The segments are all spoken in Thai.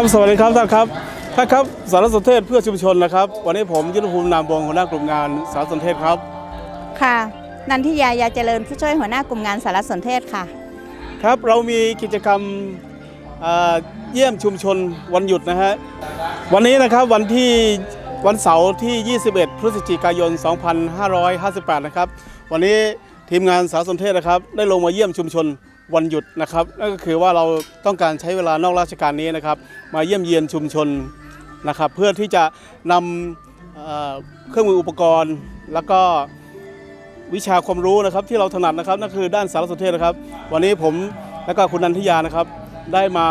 ครับ สวัสดีครับท่านครับท่านครับ สารสนเทศเพื่อชุมชนนะครับ วันนี้ผมยุทธภูมินามวงศ์หัวหน้ากลุ่มงานสารสนเทศครับ ค่ะ นันทิยายาเจริญผู้ช่วยหัวหน้ากลุ่มงานสารสนเทศค่ะ ครับ เรามีกิจกรรมเอ่อเยี่ยมชุมชนวันหยุดนะฮะ วันนี้นะครับวันที่วันเสาร์ที่ 21 พฤศจิกายน 2558 นะครับ วันนี้ทีมงานสารสนเทศนะครับ ได้ลงมาเยี่ยมชุมชน วันหยุดนะครับนั่นก็คือว่าเราต้องการใช้เวลานอกราชการนี้นะครับ มาเยี่ยมเยียนชุมชนนะครับ เพื่อที่จะนำเเครื่องมืออุปกรณ์ แล้วก็วิชาความรู้นะครับที่เราถนัดนะครับนั่นคือด้านสารสนเทศนะครับ วันนี้ผมและก็คุณนันทิยานะครับ ได้มา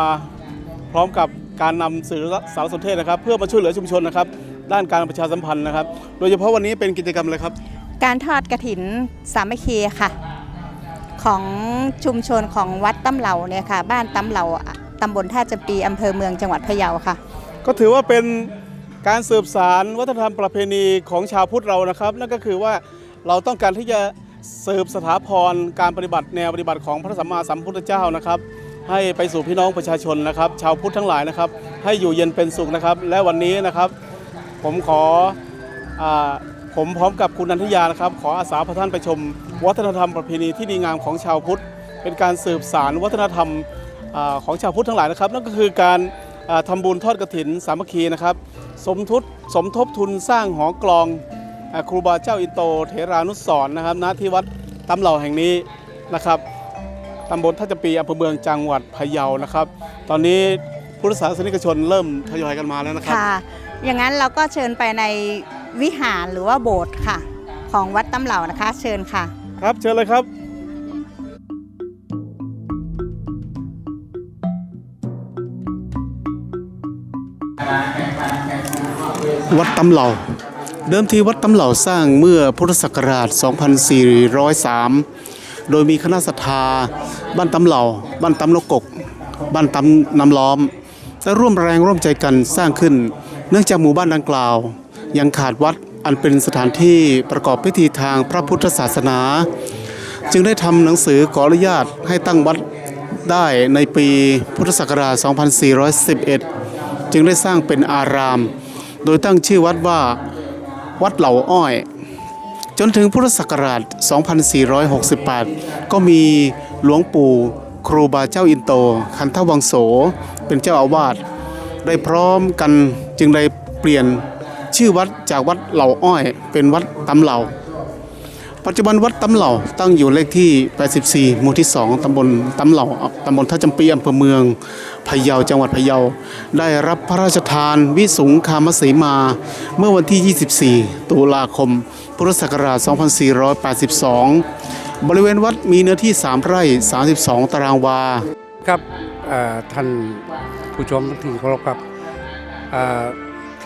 พร้อมกับการนำสื่อสารสนเทศนะครับ เพื่อมาช่วยเหลือชุมชนนะครับ ด้านการประชาสัมพันธ์นะครับ โดยเฉพาะวันนี้เป็นกิจกรรมอะไรครับ การทอดกระถินสามัคคีค่ะ ของชุมชนของวัดตำเหล่าเนี่ยค่ะ บ้านตำเหล่าตำบลท่าจำปีอำเภอเมืองจังหวัดพะเยาค่ะ ก็ถือว่าเป็นการสืบสารวัฒนธรรมประเพณีของชาวพุทธเรานะครับ นั่นก็คือว่าเราต้องการที่จะสืบสถาพรการปฏิบัติแนวปฏิบัติของพระสัมมาสัมพุทธเจ้านะครับ ให้ไปสู่พี่น้องประชาชนนะครับ ชาวพุทธทั้งหลายนะครับ ให้อยู่เย็นเป็นสุขนะครับ และวันนี้นะครับ ผมขออ ผมพร้อมกับคุณนันทยานะครับ ขออาสาพาท่านไปชม วัฒนธรรมประเพณีที่ดีงามของชาวพุทธ เป็นการสืบสารวัฒนธรรมอของชาวพุทธทั้งหลายนะครับ นั่นก็คือการอ่าทำบุญทอดกระถินสามัคคีนะครับ สมทุนสมทบทุนสร้างหอกลองอครูบาเจ้าอินโตเถรานุสรณ์นะครับณที่วัดตำเหล่าแห่งนี้นะครับตำบลท่าจะปีอำเภอเมืองจังหวัดพะเยานะครับ ตอนนี้พุทธศาสนิกชนเริ่มทยอยกันมาแล้วนะครับค่ะอย่างนั้นเราก็เชิญไปใน วิหารหรือว่าโบสถ์ค่ะ ของวัดตำเหลานะคะ เชิญค่ะ ครับเชิญเลยครับ วัดตำเหล่า เดิมทีวัดตำเหล่าสร้างเมื่อพุทธศักราช 2403 โดยมีคณะศรัทธา บ้านตำเหล่า บ้านตำนกกก บ้านตำน้ำล้อม และร่วมแรงร่วมใจกันสร้างขึ้น เนื่องจากหมู่บ้านดังกล่าว ยังขาดวัดอันเป็นสถานที่ประกอบพิธีทางพระพุทธศาสนา จึงได้ทำหนังสือขออนุญาตให้ตั้งวัดได้ในปีพุทธศักราช 2411 จึงได้สร้างเป็นอาราม โดยตั้งชื่อวัดว่าวัดเหล่าอ้อย จนถึงพุทธศักราช 2468 ก็มีหลวงปู่ครูบาเจ้าอินโต คันทวังโส เป็นเจ้าอาวาส ได้พร้อมกันจึงได้เปลี่ยน ชื่อวัดจากวัดเหล่าอ้อย เป็นวัดตำเหล่า ปัจจุบันวัดตำเหล่าตั้งอยู่เลขที่ 84 หมู่ที่ 2 ตำบลตำเหล่าตำบลท่าจำปีอำเภอเมืองพะเยาจังหวัดพะเยา ได้รับพระราชทานวิสุงคามสีมา เมื่อวันที่ 24 ตุลาคม พุทธศักราช 2482 บริเวณวัดมีเนื้อที่ 3 ไร่ 32 ตารางวา ครับท่านผู้ชมที่เคารพครับ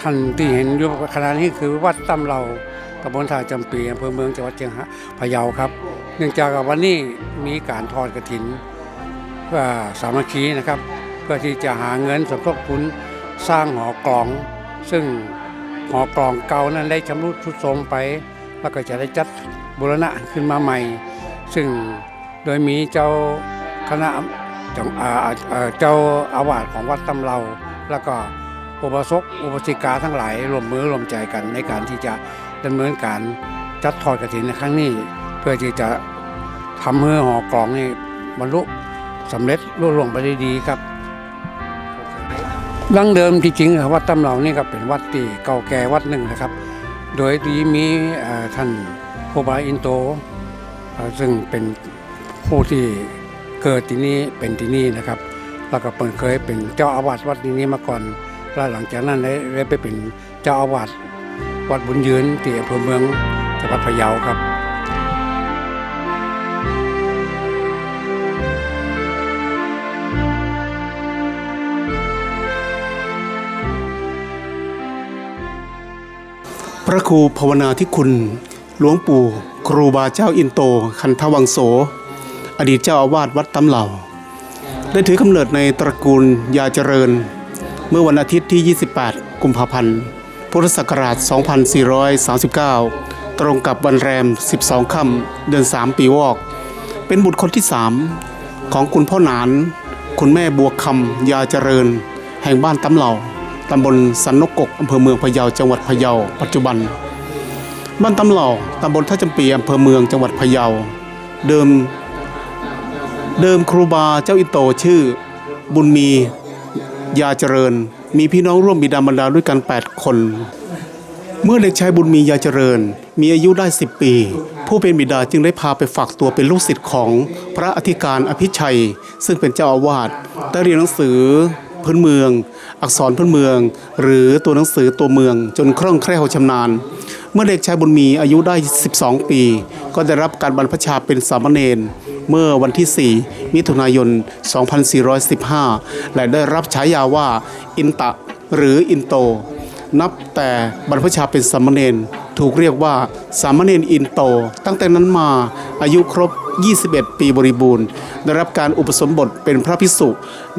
ท่านที่เห็นอยู่ขณะนี้คือวัดตำเราตำบลท่าจำปีอำเภอเมืองจังหวัดเชียงพะเยาครับ เนื่องจากวันนี้มีการทอดกระถินเพื่อสามัคคีนะครับ เพื่อที่จะหาเงินสมทบทุนสร้างหอกลอง ซึ่งหอกลองเก่านั้นได้ชำรุดทรุดโทรมไป แล้วก็จะได้จัดบูรณะขึ้นมาใหม่ ซึ่งโดยมีเจ้าคณะเอ่อเจ้าอาวาสของวัดตำเราแล้วก็ อุปสกอุปสิกาทั้งหลายรวมมือรวมใจกันในการที่จะดำเนินการจัดทอดกระถินในครั้งนี้ เพื่อที่จะทำให้หอกลองนี่บรรลุสำเร็จรุ่ล่วงไปได้ดีครับดั้งเดิมจริงๆวัดตำเหล่านี่ก็เป็นวัดที่เก่าแก่วัดหนึ่งนะครับ โดยที่มีท่านโคบาอินโต ซึ่งเป็นผู้ที่เกิดที่นี่เป็นที่นี่นะครับ แล้วก็เปิดเคยเป็นเจ้าอาวาสวัดที่นี้มาก่อน แล้วหลังจากนั้นได้ไปเป็นเจ้าอาวาสวัดบุญยืนที่อำเภอเมืองจังหวัดพะเยาครับพระครูภาวนาธิคุณ หลวงปู่ ครูบาเจ้าอินโต คันทวังโส อดีตเจ้าอาวาสวัดตำเหล่า ได้ถือกำเนิดในตระกูลยาเจริญ เมื่อวันอาทิตย์ที่ 28 กุมภาพันธ์พุทธศักราช 2439 ตรงกับวันแรม 12 ค่ำเดือน 3 ปีวอก เป็นบุตรคนที่ 3 ของคุณพ่อหนาน คุณแม่บัวคำยาเจริญ แห่งบ้านตำเหล่าตำบลสันนกกอำเภอเมืองพะเยาจังหวัดพะเยาปัจจุบัน บ้านตำเหล่าตำบลท่าจำปีอำเภอเมืองจังหวัดพะเยา เดิม เดิมครูบาเจ้าอิโตชื่อ บุญมี ยาเจริญ มีพี่น้องร่วมบิดามารดาด้วยกัน 8 คน เมื่อเด็กชายบุญมียาเจริญ มีอายุได้ 10 ปี ผู้เป็นบิดาจึงได้พาไปฝากตัวเป็นลูกศิษย์ของพระอธิการอภิชัย ซึ่งเป็นเจ้าอาวาสได้เรียนหนังสือพื้นเมือง อักษรพื้นเมือง หรือตัวหนังสือตัวเมือง จนคล่องแคล่วชำนาญ เมื่อเด็กชายบุญมีอายุได้ 12 ปี ก็ได้รับการบรรพชาเป็นสามเณร เมื่อวันที่ 4 มิถุนายน 2415 และได้รับฉายาว่าอินตะหรืออินโต นับแต่บรรพชาเป็นสามเณรถูกเรียกว่าสามเณรอินโต ตั้งแต่นั้นมาอายุครบ 21 ปีบริบูรณ์ ได้รับการอุปสมบทเป็นพระภิกษุ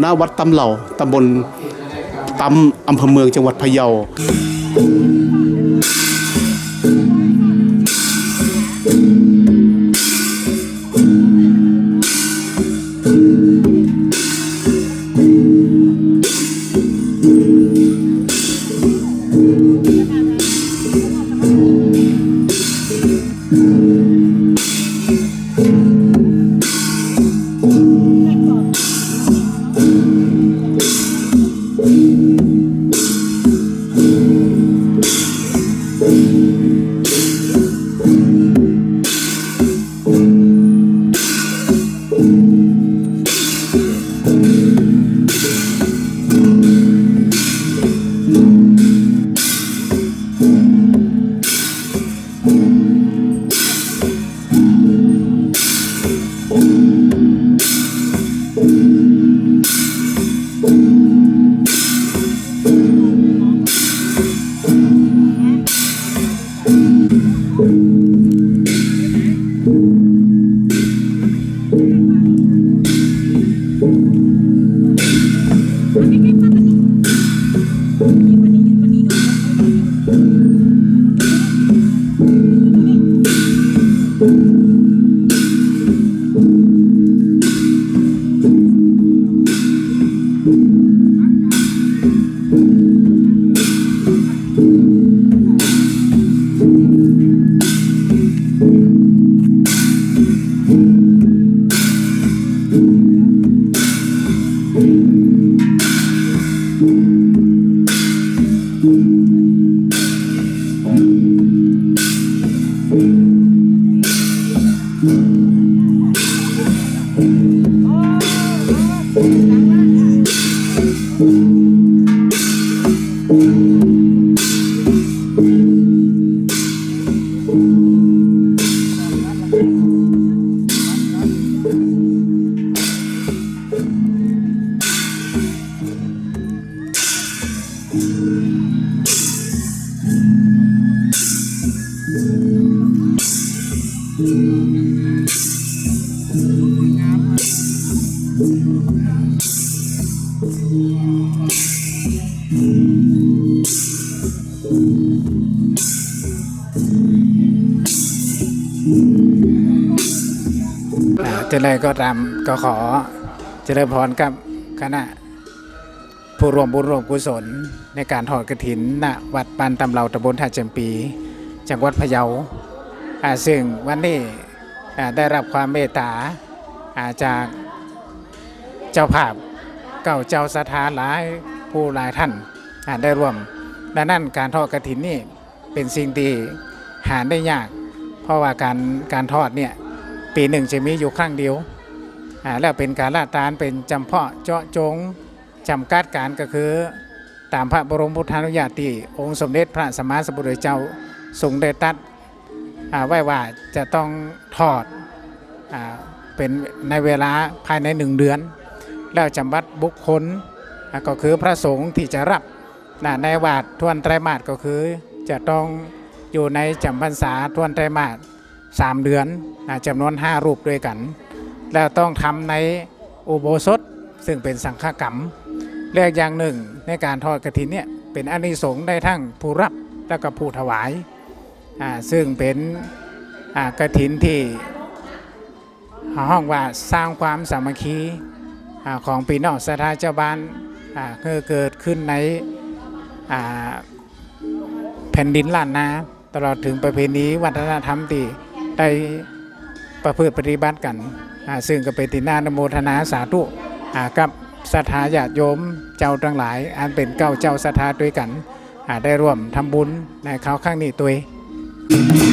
ณวัดตำเหล่าตำบลตำอำเภอเมืองจังหวัดพะเยา อ่า จะเลยก็ตามก็ขอเจริญพรกับคณะผู้รวมบุญรวมกุศล ในการทอดกระถินณวัดปานตำเหล่าตำบลท่าจำปี จังหวัดพะเยาอ่าซึ่งวันนี้ได้รับความเมตตาจากเจ้าภาพเก่าเจ้าสถานหลายผู้หลายท่านอ่าได้ร่วมดังนั้นการทอดกระถินนี่เป็นสิ่งที่หาได้ยาก เพราะว่าการการทอดเนี่ย ปีหนึ่งจะมีอยู่ครั้งเดียวอ่าแล้วเป็นการละตานเป็นจำเพาะเจาะจงจำกัดการก็คือ ตามพระบรมพุทธานุญาตที่องค์สมเด็จพระสัมมาสัมพุทธเจ้าทรงได้ตรัดอ่าไว้ว่าจะต้องทอดอาเป็นในเวลาภายในหนึ่งเดือน แล้วจำบัดบุคคลก็คือพระสงฆ์ที่จะรับนในวาดทวนไตรมาสก็คือจะต้องอยู่ในจำพรรษาทวนไตรมาส สามเดือนนะจำนวน 5 รูปด้วยกัน แล้วต้องทำในอุโบสถซึ่งเป็นสังฆกรรมแรกอย่างหนึ่งในการทอดกระถินเนี่ยเป็นอนิสงส์ได้ทั้งผู้รับและก็ผู้ถวาย ซึ่งเป็นกระถินที่ห้องว่าสร้างความสามัคคีอของพี่น้องสถาเจ้าบ้านคือเกิดขึ้นในแผ่นดินล้านนาตลอดถึงประเพณีวัฒนธรรมที่ ได้ประพฤติปฏิบัติกัน ซึ่งก็เป็นตินานโมทนาสาธุกับศรัทธาญาติโยมเจ้าทั้งหลาย อันเป็นเก้าเจ้าศรัทธาด้วยกันได้ร่วมทำบุญในคราวข้างนี้ตัวเอง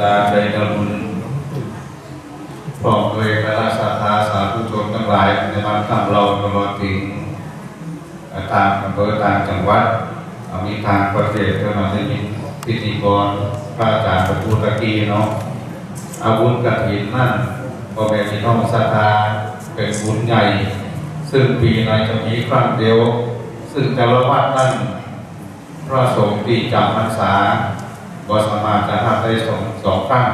เจษดาใจกรุณพร้อมด้วยคณะสาธาสาธุชนทั้งหลายในบ้านทำเราตลอดถึงทางอำเภอต่างจังหวัดอ่ามีทางประเทศเพื่อมาได้มีพิธีกรพระอาจารย์ประพูตะกี้เนาะอาวุธกฐินนั่นพ่อแม่พี่น้องศรัทธาเป็นบุญใหญ่ ซึ่งปีในจะมีครั้งเดียว ซึ่งแต่ละวัดนั่นพระสงฆ์ที่จำพรรษา ก็สามารถจะทำได้สองสองครั้ง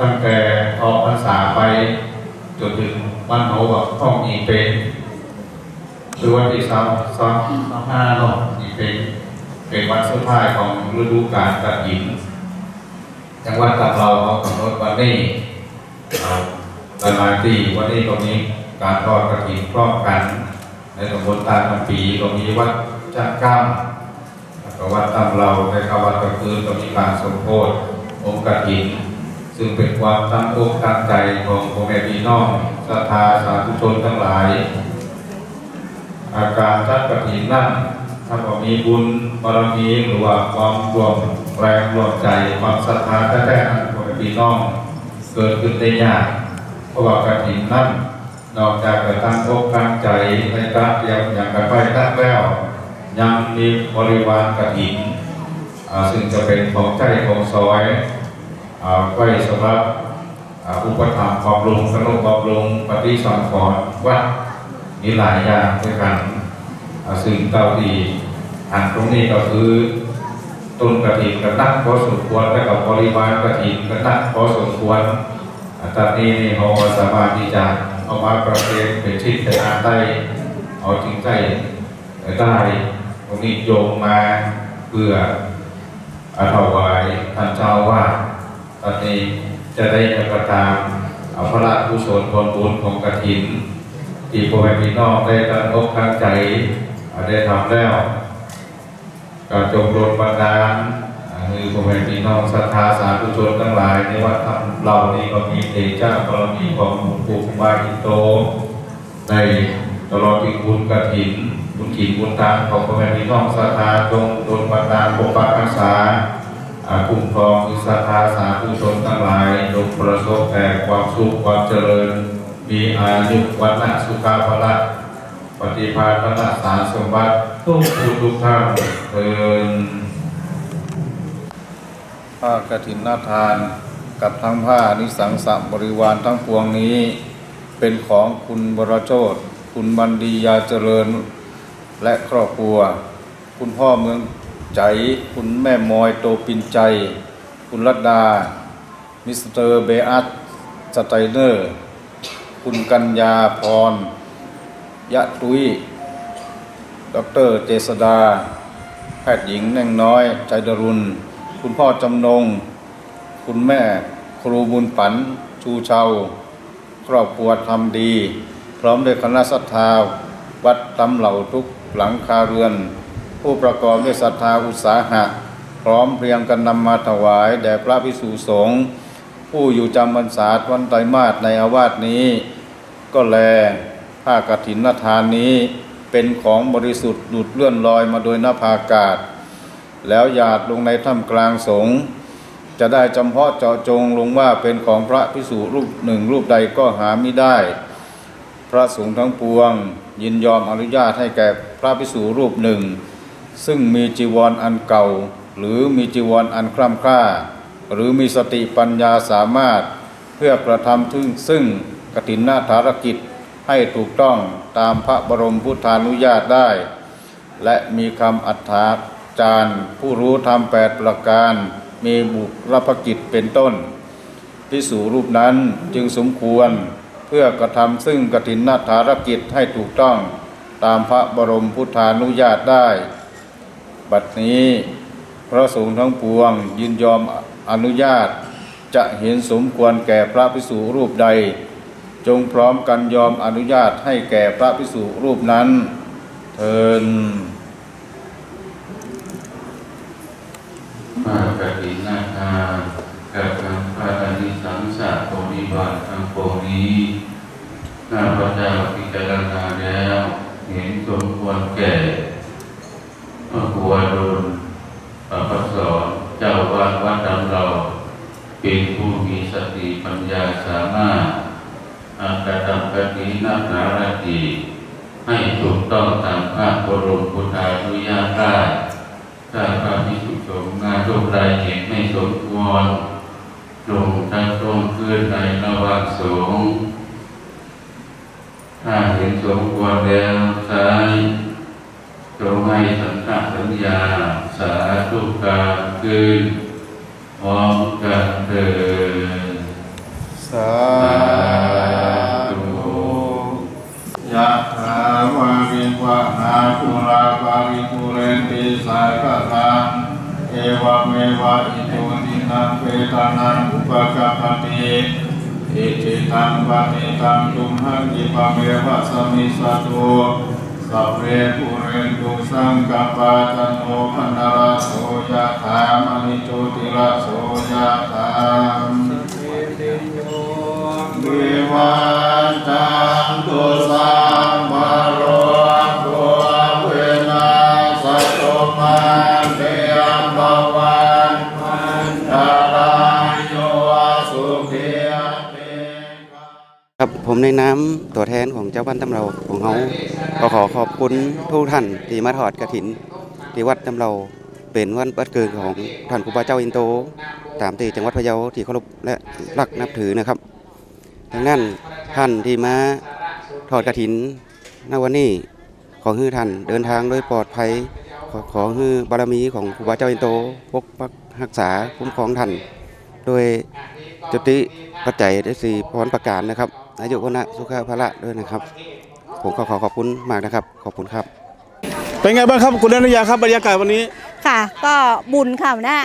ตั้งแต่ออกพรรษาไปจนถึงวันโหแบบต้องอีเป็นคือวันที่สามสามสามห้าเนาะอีเป็นเป็นวันสุดท้ายของฤดูกาลกฐินจังหวัดตับเราเขากำหนดวันนี้ตลายที่วันนี้ก็มีการทอดกฐินพร้อมกัน ในตำบลตาลำปีก็มีวัดจักราม วก็วัดตำเราในขวัดกระคืนก็มีการสมโพธิองค์กฐิน ซึ่งเป็นความตั้งอกตั้งใจของพ่อแม่พี่น้องศรัทธาสาธุชนทั้งหลาย อาการจัดกฐินนั่นถ้าว่ามีบุญบารมีหรือว่าความรวมแรงรวมใจความศรัทธาแท้ๆของพ่อแม่พี่น้องเกิดขึ้นได้ยากเพราะว่ากฐินนั่นนอกจากจะตั้งอกตั้งใจในการเตรียมอย่างกระไปตั้งแล้ว ยังมีบริวารกฐินอ่าซึ่งจะเป็นของใจของซอยไว้สำหรับอุปถัมภ์บำรุงสนุบำรุงปฏิสังขรณ์วัดมีหลายอย่างด้วยกันซึ่งเก้าดีอันตรงนี้ก็คือต้นกระถินกระนักพอสมควรและกับบริวารกระถินกระนักพอสมควรตอนนี้นี่เขาสามารถที่จะเอามาประเคนเป็นชิ้นเป็นอันได้เอาจริงใจได้ ตรงนี้โยงมาเพื่ออถวายท่านเจ้าว่าตอนนี้จะได้กระตามอาพระราชกุศลผลบุญของกฐิน ที่พ่อแม่พี่น้องได้ตั้งอกตั้งใจได้ทำแล้วก็จงโดบันดาลคือพ่อแม่พี่น้องศรัทธาสาธุชนทั้งหลายในวัดทำเรานี้ก็มีเดชะบารมีของหลวงปู่ครูบาอินโตในตลอดที่คุณกฐิน บุญขีบุญตาของพ่อแม่พี่น้องศรัทธาจงโดนบันดาลปกปักรักษาคุ้มครองคือศรัทธาสาธุชนทั้งหลายจงประสบแต่ความสุขความเจริญ มีอายุวันนะสุขาภละปฏิภาณะสารสมบัติทุกผู้ทุกท่านเทินผ้ากฐินนาทานกับทั้งผ้านิสังสะบริวารทั้งปวงนี้ เป็นของคุณบรโชตคุณบันดียาเจริญ และครอบครัว คุณพ่อเมืองใจ คุณแม่มอยโตปินใจ คุณรัตดา มิสเตอร์เบอัสสไตเนอร์ คุณกัญญาพร ยะตุยดอกเตอรเจษดา แพทย์หญิงแน่งน้อย ใจดรุณ คุณพ่อจำนง คุณแม่ครูบุญปัน ชูเชา ครอบครัวทำดี พร้อมด้วยคณะศรัทธาวัดตำเหล่าทุก หลังคาเรือน ผู้ประกอบด้วยศรัทธาอุตสาหะ พร้อมเพรียงกันนำมาถวาย แด่พระพิสุสงฆ์ผู้อยู่จำพรรษาวันไตรมาสในอาวาสนี้ ก็แลผ้ากฐินทานนี้เป็นของบริสุทธิ์หลุดเลื่อนลอยมาโดยนภาอากาศ แล้วหยาดลงในถ้ำกลางสงฆ์จะได้จำเพาะเจาะจงลงว่าเป็นของพระพิสุรูปหนึ่งรูปใดก็หาไม่ได้ ระสงฆ์ทั้งปวง ยินยอมอนุญาตให้แก่พระพิสุรูปหนึ่ง ซึ่งมีจีวรออันเก่า หรือมีจีวรออันคร่ำคร่า หรือมีสติปัญญาสามารถ เพื่อกระทำถึงซึ่งกฐินนาธารกิจให้ถูกต้องตามพระบรมพุทธานุญาตได้ และมีคำอัฏฐาจารย์ผู้รู้ธรรมแปดประการ มีบุรพกิจเป็นต้นพิสูรูปนั้นจึงสมควร พื่อกระทำซึ่งกฐินนาธารกิจให้ถูกต้องตามพระบรมพุทธานุญาตได้ บัดนี้พระสงฆ์ทั้งปวงยินยอมอนุญาต จะเห็นสมควรแก่พระพิสุรูปใด จงพร้อมกันยอมอนุญาตให้แก่พระพิสุรูปนั้น เทินปากตินาคากับทางพระอนิสังสะบริบาลทางปวงนี้ข้าพเจ้าพิจารณาแล้วเห็นสมควรแก่พระครูวดลพระพัสอนเจ้าวาดวัดดำเรา เป็นผู้มีสติปัญญาสามารถอากระทำกตินักหนารติให้ถูกต้องตามพระบรมพุทธานุญาตได้ถ้าพระพิสุสงฆ์งานทุกรายเห็นไม่สมควร จงทั้งตรงคืนในระหว่างสงถ้าเห็นสมควรแล้วใช้จงให้สัญญาสัญญาสาธุการคืนพร้อมกันเถิดสาธุยะถาวาริวะหาภูราปาริภูเรนติสาคทังเอวเมวะอิโตตินังเปตานัง อุปกัปปติอิจิตังปฏิตังตุมหังกิปะเมวะสมิสตุสัพเพภูเรนตุสังกปาจันโนภนราโสยะถามณิโชติระโสยะถามวิวันจันตุสัมมาโร ครับผมในน้ำตัวแทนของเจ้าบ้านตำเราของเขาก็ขอขอบคุณทุกท่านที่มาถอดกระถิน ที่วัดตำเราเป็นวันบัดเกิดของท่านครูบาเจ้าอินโต ตามที่จังหวัดพะเยาที่เคารพและรักนับถือนะครับดังนั้นท่านที่มาถอดกระถินในวันนี้ขอให้ท่านเดินทางโดยปลอดภัย ขอขอให้บารมีของครูบาเจ้าอินโตปกปักรักษาคุ้มครองท่านโดย จุติปัจจัยได้สี่พรประการนะครับอายุวนะสุขภาระด้วยนะครับ ผมก็ขอขอบคุณมากนะครับ ขอบคุณครับ เป็นไงบ้างครับคุณนันยาครับบรรยากาศวันนี้ ค่ะ ก็บุญค่ะหน้า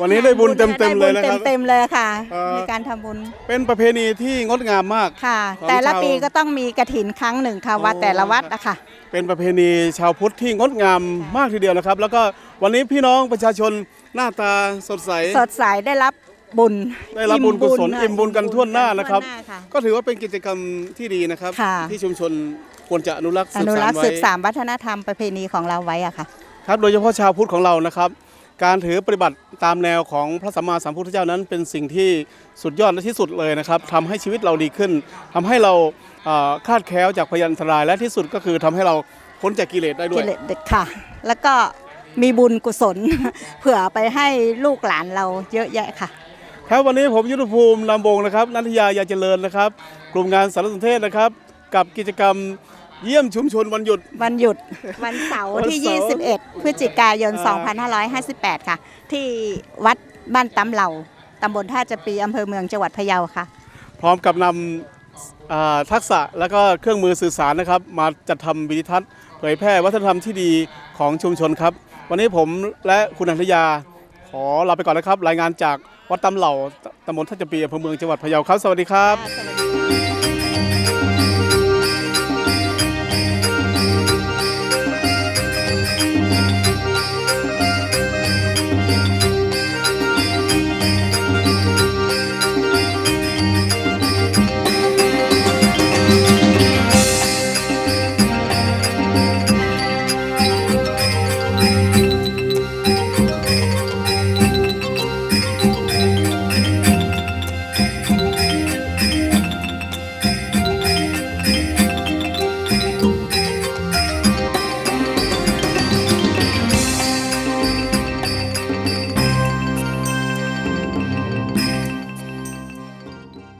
วันนี้ได้บุญเต็มๆเลยนะครับเต็มๆเลยค่ะเอ่อในการทำบุญ เป็นประเพณีที่งดงามมากค่ะของแต่ละชาวปีก็ต้องมีกระถินครั้งหนึ่งค่ะวัดโอ้แต่ละวัดนะคะเป็นประเพณีชาวพุทธที่งดงามมากทีเดียวนะครับ แล้วก็วันนี้พี่น้องประชาชนหน้าตาสดใส สดใสได้รับ บุญได้รับบุญกุศลค่ะอิ่มบุญกันทั่วหน้านะครับทั่วหน้าค่ะก็ถือว่าเป็นกิจกรรมที่ดีนะครับค่ะที่ชุมชนควรจะอนุรักษ์อสืบนุสารันกษ์ไว้สืบสานวัฒนธรรมประเพณีของเราไว้อะค่ะครับโดยเฉพาะชาวพุทธของเรานะครับ การถือปฏิบัติตามแนวของพระสัมมาสัมพุทธเจ้านั้น เป็นสิ่งที่สุดยอดและที่สุดเลยนะครับทำให้ชีวิตเราดีขึ้นทำให้เราเอ่อคลาดแคล้วจากพยันตรายและที่สุดก็คือทำให้เราพ้นจากกิเลสได้ด้วกิยเลสเด็ดค่ะ แล้วก็มีบุญกุศล เผื่อไปให้ลูกหลานเราเยอะแยะค่ะ ครับวันนี้ผมยุทธภูมิลำบงนะครับนันทยายาเจริญนะครับ กลุ่มงานสารสนเทศนะครับ กับกิจกรรมเยี่ยมชุมชนวันหยุด วันหยุด วันเสาร์ที่วันเสาร์ 21 พฤศจิกายนอ่า2558 ค่ะ ที่วัดบ้านตำเหล่าตำบลท่าจะปีอำเภอเมืองจังหวัดพะเยาค่ะ พร้อมกับนำอ่าทักษะและก็เครื่องมือสื่อสารนะครับ มาจัดทำวิดีทัศน์เผยแพร่วัฒนธรรมที่ดีของชุมชนครับ วันนี้ผมและคุณนันทยา ขอลาไปก่อนนะครับ รายงานจาก วัดตำเหล่าตำบลท่าจะปีอำเภอเมืองจังหวัดพะเยาครับ สวัสดีครับ สวัสดี